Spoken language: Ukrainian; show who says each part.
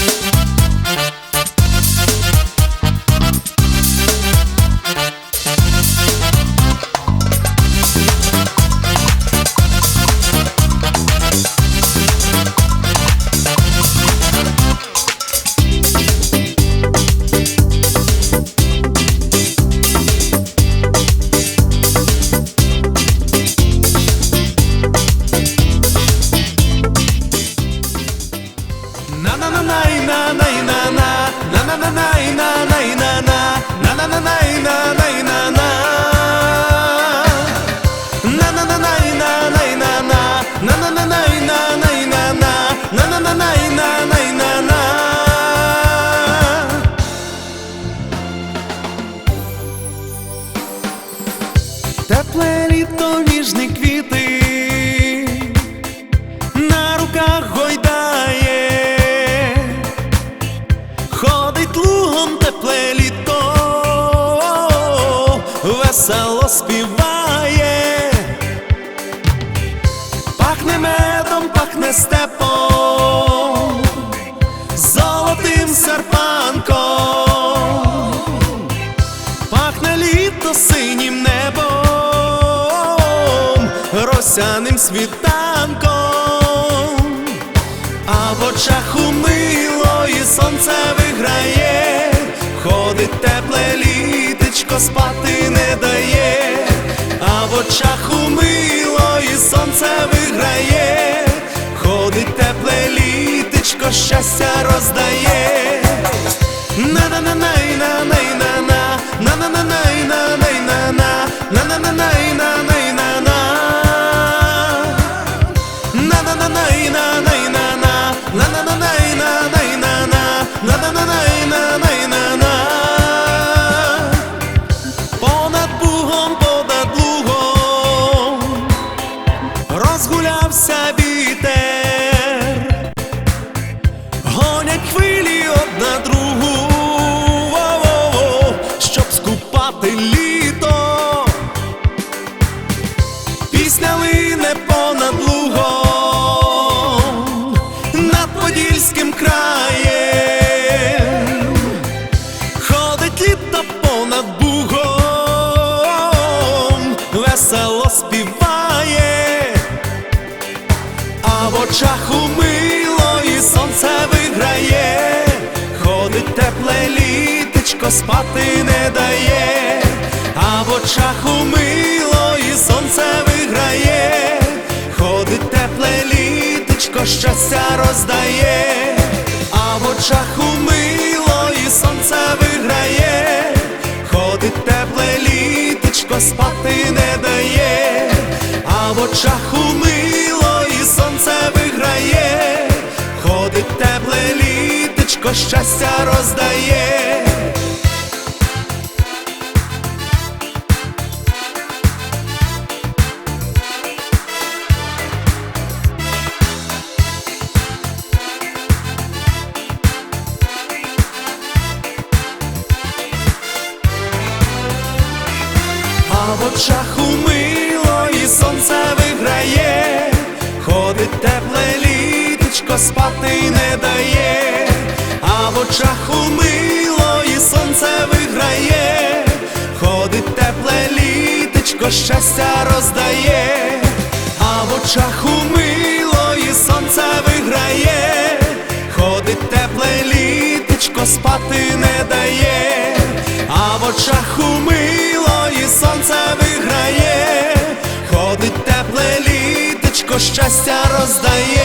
Speaker 1: Thank you. Весело співає, пахне медом, пахне степом, золотим серпанком, пахне літо синім небом, росяним світанком, а в очах умило і сонце виграє, ходить тепле щастя роздає. Пісня лине понад лугом, над подільським краєм, ходить літо понад бугом, весело співає. А в очах умило і сонце виграє, ходить тепле літечко, спати не дає, а в очах умило і сонце виграє, ходить тепле літечко, щастя роздає, а в очах умило і сонце виграє, ходить тепле літечко, спати не дає, а в очах умило і сонце виграє, ходить тепле літечко, щастя роздає. В очах умило і сонце виграє, ходить тепле літочко, спати не дає, а в очах умило і сонце виграє, ходить тепле літочко, щастя роздає, а в очах умило і сонце виграє, ходить тепле літочко, спати не дає, а в очах умило і сонце виграє, ходить тепле літочко, щастя роздає.